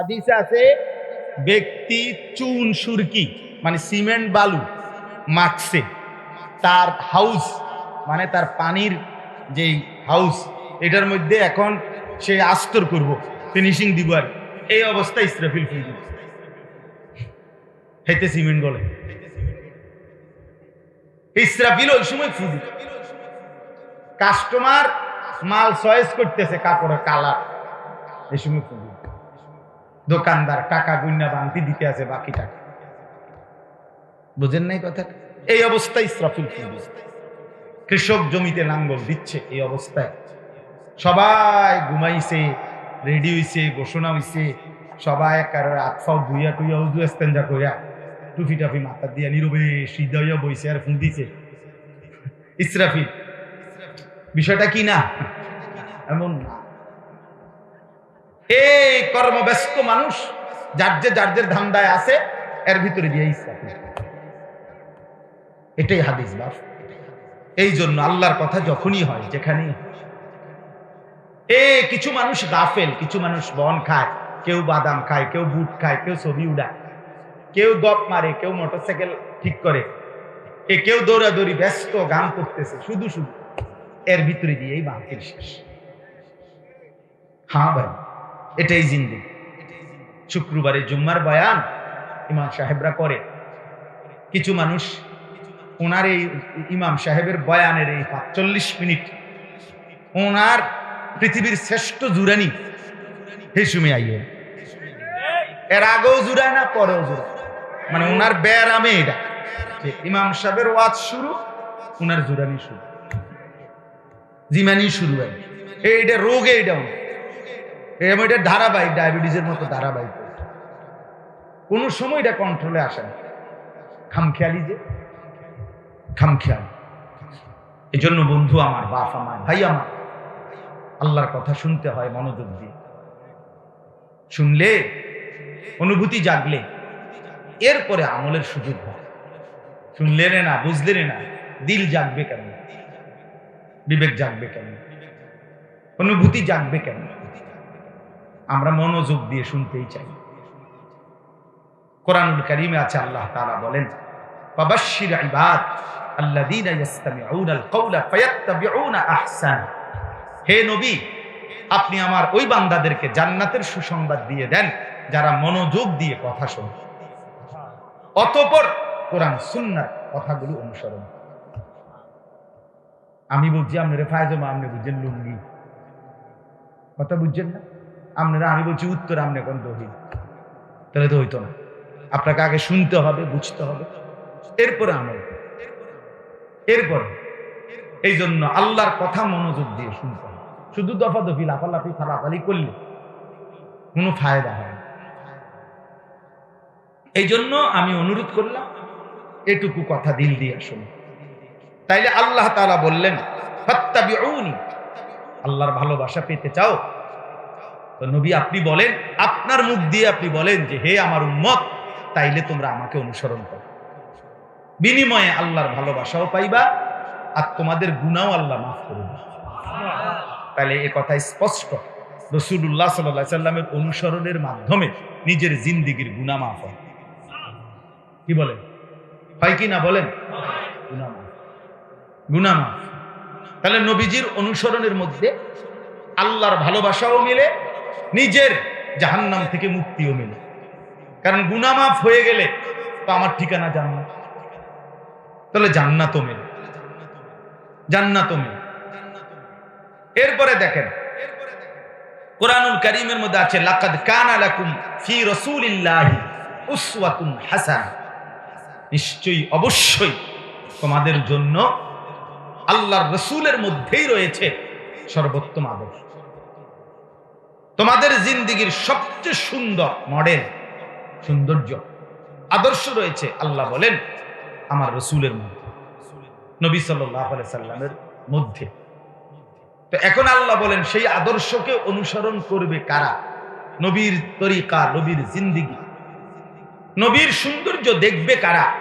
হাদিসে আছে, ব্যক্তি চুন, সুরকি মানে সিমেন্ট, বালু মাখছে। তার হাউস মানে তার পানির যেই হাউস, এটার মধ্যে এখন সে আস্তর করব ফিনিশিং দিব আর। এই অবস্থায় ইসরাফিল ফুল দিব হেতে সিমেন্ট বলে ইসরাফিল ওই সময় ফুল কাস্টমার মাল চয়েস করতেছে, কাপড়ের কালার এই সময় ফুল দোকানদার টাকা গুন্না বাংতি দিতে আছে বাকি টাকা। বুঝেন নাই কথা? এই অবস্থায় ইসরাফিল কৃষক জমিতে লাঙ্গল দিচ্ছে, এই অবস্থায়। সবাই ঘুমাইছে, রেডি হইছে, ঘোষণা হইছে। সবাই কারোর আতফাও ধুইয়া টুইয়া উজু এস্তেঞ্জা কইরা টুফি টাফি মাথা দিয়া নীরবে সিদ্ধা বইছে আর ফুল দিছে। ইসরাফিল, বিষয়টা কি না? এমন না। এই কর্মব্যস্ত মানুষ, যার যে যার যে ধান্দায় আছে, এর ভিতরে দিয়ে ইসরাফিল এটাই হাদিস বাস এই জন্য আল্লাহর কথা যখনই হয়, যেখানেই এ, কিছু মানুষ গাফেল, কিছু মানুষ বন খায়, কেউ বাদাম খায়, কেউ বুট খায়, কেউ ছবি উড়ায়, কেউ গপ মারে, কেউ মোটরসাইকেল ঠিক করে, এ, কেউ দৌড়াদৌড়ি ব্যস্ত, গান করতেছে, শুধু শুধু। এর ভিতরে দিয়েই বাকির শেষ। হ্যাঁ ভাই। এটাই জিন্দি শুক্রবারে জুম্মার বয়ান ইমাম সাহেবরা করে। কিছু মানুষ ওনার এই ইমাম সাহেবের বয়ানের এই পাঁচচল্লিশ মিনিট ওনার পৃথিবীর শ্রেষ্ঠ জুরানি হেসুমে আইয়ে। এর আগেও জুড়ায় না, পরেও জুড়ায় মানে ওনার ব্যারামে এটা। যে ইমাম সাহেবের ওয়াজ শুরু, ওনার জুরানি শুরু। জিমানি শুরু হয়। এইটা রোগে এটা এরকম এটা ধারাবাহিক, ডায়াবেটিসের মতো ধারাবাহিক। কোনো সময় এটা কন্ট্রোলে আসে না। খামখেয়ালি যে, খামখেয়াল। এই জন্য বন্ধু আমার, বাপ আমার, ভাই আমার, আল্লাহর কথা শুনতে হয়, মনোযোগ দিয়ে। শুনলে, অনুভূতি জাগলে, এরপরে আমলের সুযোগ হয়। শুনলে না, বুঝলে রে না, দিল জাগবে কেন? বিবেক জাগবে কেন? অনুভূতি জাগবে কেন? আমরা মনোযোগ দিয়ে শুনতেই চাই। কোরআনুল কারিমে আছে আল্লাহ তাআলা বলেন ইবাদ আহসান। হে নবী, আপনি আমার ওই বান্দাদেরকে জান্নাতের সুসংবাদ দিয়ে দেন, যারা মনোযোগ দিয়ে কথা শোনে। অতঃপর কোরআন সুন্নাহ কথাগুলো অনুসরণ আমি বলছি আপনারা ফায়জমা আপনি বুঝছেন লুঙ্গি। কথা বুঝছেন না? আপনারা আমি বলছি, উত্তর আপনি এখন দহিন তাহলে তো হইতো না। আপনাকে আগে শুনতে হবে, বুঝতে হবে। এরপরে আমল। এরপরে এই জন্য আল্লাহর কথা মনোযোগ দিয়ে শুনতে হবে। শুধু দফা দফি লাফালাফি, ফালাফালি করলে কোনো ফায়দা হয় এই জন্য আমি অনুরোধ করলাম, এটুকু কথা দিল দিয়ে শুনুন তাইলে আল্লাহ তাআলা বললেন, ফাত্তাবিউনি, আল্লাহর ভালোবাসা পেতে চাও? তো নবী আপনি বলেন, আপনার মুখ দিয়ে আপনি বলেন যে, হে আমার উম্মত, তাইলে তোমরা আমাকে অনুসরণ করো। বিনিময়ে আল্লাহর ভালোবাসাও পাইবা আর তোমাদের গুণাও আল্লাহ মাফ করবে তাহলে এ কথা স্পষ্ট। রসুল্লাহ সাল্লাহ সাল্লামের অনুসরণের মাধ্যমে নিজের জিন্দিগির গুণা মাফ হয়। কি বলেন? হয় কি না বলেন? গুণা মাফ। মাফ। তাহলে নবীজির অনুসরণের মধ্যে আল্লাহর ভালোবাসাও মিলে নিজের জাহান্নাম থেকে মুক্তিও মিলে। কারণ গুনামাফ হয়ে গেলে তো আমার ঠিকানা জান্নাত। তাহলে জান্নাতও মেলে। জান্নাতও মেলে। এরপরে দেখেন, কোরআনুল কারীমের মধ্যে আছে, লাকাদ কানা লাকুম ফি উসওয়াতুন নিশ্চয়ই, অবশ্যই তোমাদের জন্য আল্লাহর রসুলের মধ্যেই রয়েছে সর্বোত্তম আদর্শ। তোমাদের জিন্দিগির সবচেয়ে সুন্দর মডেল সৌন্দর্য, আদর্শ রয়েছে আল্লাহ বলেন আমার রসুলের মধ্যে, নবী সাল্লাহ সাল্লামের মধ্যে। তো এখন আল্লাহ বলেন, সেই আদর্শকে অনুসরণ করবে কারা? নবীর তরিকা, নবীর জিন্দিগি। নবীর সৌন্দর্য দেখবে কারা?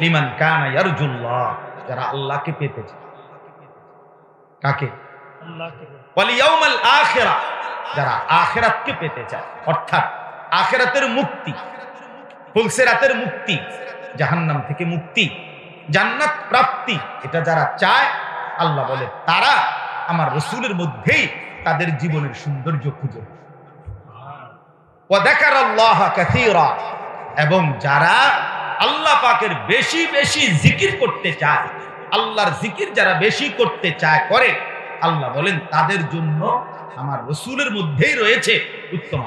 লিমান কানা ইয়ারজুল্লাহ, যারা আল্লাহকে পেতে চায়। কাকে? যারা আখিরাতকে পেতে চায়, অর্থাৎ আখেরাতের মুক্তি, ফুলসেরাতের মুক্তি, জাহান্নাম থেকে মুক্তি, জান্নাত প্রাপ্তি, এটা যারা চায়, আল্লাহ বলে, তারা আমার রসুলের মধ্যেই তাদের জীবনের সৌন্দর্য খুঁজে ওয়াদাকার আল্লাহ কাসীরা। এবং যারা আল্লাহ পাকের বেশি বেশি জিকির করতে চায়, আল্লাহর জিকির যারা বেশি করতে চায়, করে আল্লাহ বলেন, তাদের জন্য আমার রসুলের মধ্যেই রয়েছে উত্তম।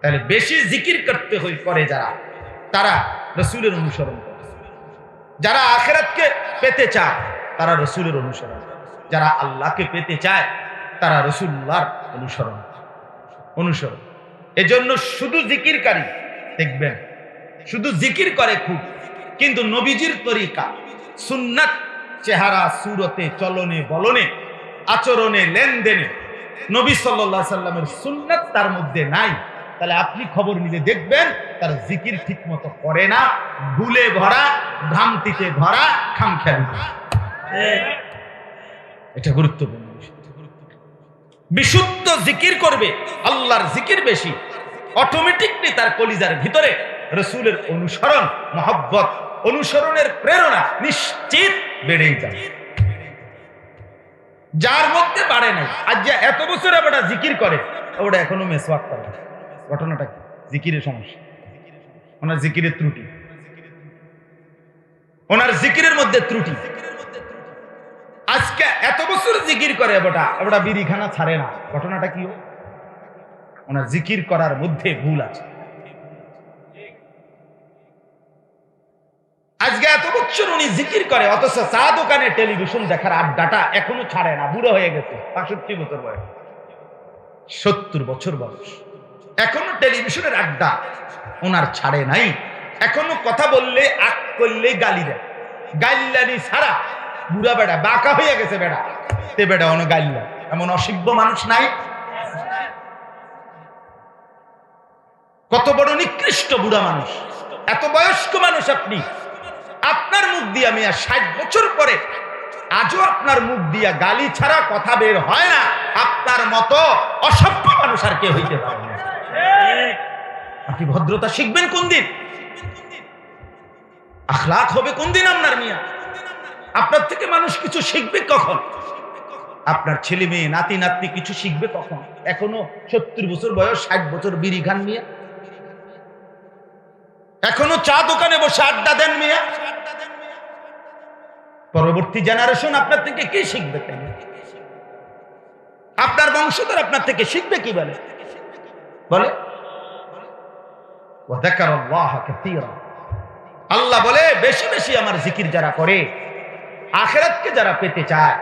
তাহলে বেশি জিকির করতে হই করে যারা, তারা রসুলের অনুসরণ করে যারা আখেরাতকে পেতে চায়, তারা রসুলের অনুসরণ করে। যারা আল্লাহকে পেতে চায়, তারা রসুল্লাহর অনুসরণ অনুসরণ এজন্য শুধু জিকিরকারী, দেখবেন, শুধু জিকির করে খুব, কিন্তু নবীজির তরিকা, সুন্নাত চেহারা, সুরতে, চলনে, বলনে, আচরণে, লেনদেনে। নবী সাল্লাহ সাল্লামের সুন্নাত তার মধ্যে নাই। তাহলে আপনি খবর নিলে দেখবেন, তার জিকির ঠিক মতো করে না, ভুলে ভরা, ভ্রান্তিতে ভরা, খামখেয়ালি এটা গুরুত্বপূর্ণ বিশুদ্ধ জিকির করবে, আল্লাহর জিকির বেশি। অটোমেটিকলি তার কলিজার ভিতরে রসুলের অনুসরণ, মহব্বত, অনুসরণের প্রেরণা নিশ্চিত বেড়েই যাবে যার মধ্যে বাড়ে নাই। আজ যে এত বছর ওটা জিকির করে, ওটা এখনও মেসওয়াক করে। ঘটনাটা কি? জিকিরের সমস্যা। ওনার জিকিরের ত্রুটি। ওনার জিকিরের মধ্যে ত্রুটি। আজকে এত বছর জিকির করে ওটা ওটা বিড়িখানা ছাড়ে না। ঘটনাটা কি? ওনার জিকির করার মধ্যে ভুল আছে। আজকে এত বছর উনি জিকির করে, অথচ চা দোকানে টেলিভিশন দেখার আড্ডাটা এখনও ছাড়ে না, বুড়ো হয়ে গেছে, বাষট্টি বছর বয়স। সত্তর বছর বয়স। এখনও টেলিভিশনের আড্ডা ওনার ছাড়ে নাই। এখনও কথা বললে, আক করলে গালি দেয়। গাইল্লানি ছাড়া বুড়া বেড়া, বাঁকা হয়ে গেছে বেড়া। তে বেড়া অন গাইল্লা, এমন অসভ্য মানুষ নাই। কত বড় নিকৃষ্ট বুড়া মানুষ। এত বয়স্ক মানুষ আপনি। আপনার মুখ দিয়ে আর ষাট বছর পরে আজও আপনার মুখ দিয়া গালি ছাড়া কথা বের হয় না। আপনার মতো অসভ্য মানুষ আর কে হইতে পারে আপনি ভদ্রতা শিখবেন কোন দিন? আখলাক হবে কোন দিন আপনার মিয়া? আপনার থেকে মানুষ কিছু শিখবে কখন? আপনার ছেলে মেয়ে, নাতি, নাতনি কিছু শিখবে কখন? এখনও সত্তর বছর বয়স, ষাট বছর বিড়ি খান মিয়া? এখনও চা দোকানে বসে আড্ডা দেন মিয়া? পরবর্তী জেনারেশন আপনার থেকে কি শিখবে আপনার বংশধর আপনার থেকে শিখবে কি বলে বলে আল্লাহ বলে, বেশি বেশি আমার জিকির যারা করে, আখেরাতকে যারা পেতে চায়,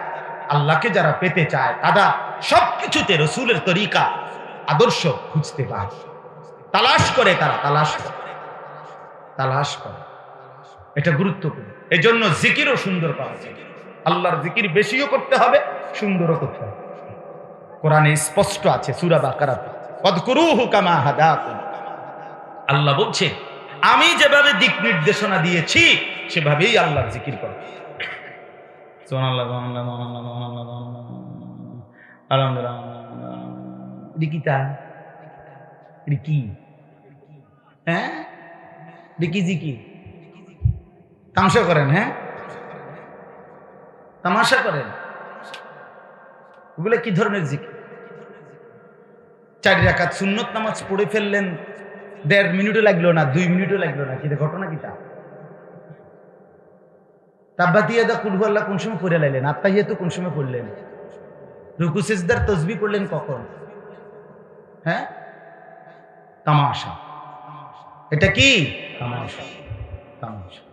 আল্লাহকে যারা পেতে চায়, তারা সবকিছুতে রসুলের তরিকা, আদর্শ খুঁজতে পার। তালাশ করে তারা, তালাশ করে তালাশ করে। এটা গুরুত্বপূর্ণ। এই জন্য জিকিরও সুন্দর পাওয়া যায়। আল্লাহর জিকির বেশিও করতে হবে সুন্দরও করতে হবে। কোরআনে স্পষ্ট আছে সুরা বাকারাতে পদকুরুহু কামা হাদাকুম। আল্লাহ বলছে আমি যেভাবে দিক নির্দেশনা দিয়েছি সেভাবেই আল্লাহর জিকির করো। সুবহানাল্লাহ, সুবহানাল্লাহ, সুবহানাল্লাহ, সুবহানাল্লাহ, সুবহানাল্লাহ। আলহামদুলিল্লাহ, আলহামদুলিল্লাহ। রিকিতা রিকি হ্যাঁ রিকি জিকি তামসা করেন হ্যাঁ? তামাশা করেন। ওগুলো কি ধরনের জিকির? চারি রাকাত সুন্নত নামাজ পড়ে ফেললেন, দেড় মিনিটও লাগল না, দুই মিনিটও লাগল না কিন্তু ঘটনা কি তা? তাব্বাতিয়া দা কুলহু আল্লাহ কোন সময় পড়ে লাইলেন? আত্মাহিয়া তো কোন সময় পড়লেন? রুকু, সিজদার তসবি পড়লেন কখন? হ্যাঁ? তামাশা। এটা কি? তামাশা। তামাশা।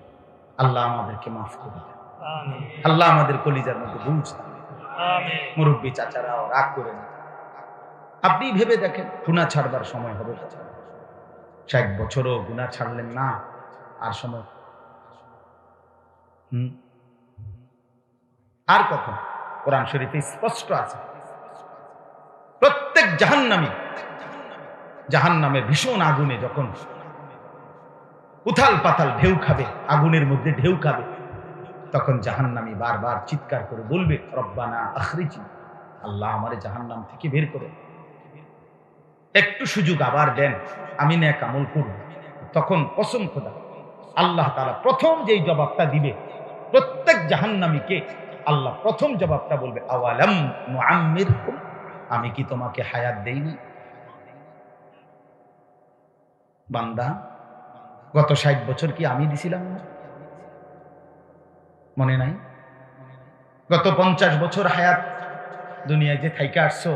আল্লাহ আমাদেরকে মাফ করে দেন। আল্লাহ আমাদের কলিজার মধ্যে বুঝ মুরব্বী চাচারাও রাগ করে না। আপনি ভেবে দেখেন গুণা ছাড়বার সময় হবে ষাট বছরও গুণা ছাড়লেন না আর সময়। হুম? আর কখন? কোরআন শরীফে স্পষ্ট আছে। প্রত্যেক জাহান্নামী জাহান্নামে ভীষণ আগুনে যখন উথাল পাতাল ঢেউ খাবে, আগুনের মধ্যে ঢেউ খাবে। তখন জাহান্নামী বারবার চিৎকার করে বলবে, রব্বানা আখরিজি আল্লাহ আমারে জাহান্নাম থেকে বের করে একটু সুযোগ আবার দেন, আমি ন্যাক আমল করব। তখন কসম খোদা, আল্লাহ তারা প্রথম যেই জবাবটা দিবে, প্রত্যেক জাহান্নামীকে আল্লাহ প্রথম জবাবটা বলবে, আওয়ালাম আমি কি তোমাকে হায়াত দেইনি? বান্দা গত ষাট বছর কি আমি দিছিলাম না? মনে নাই গত পঞ্চাশ বছর হায়াত দুনিয়ায় যে থাইকে আসছো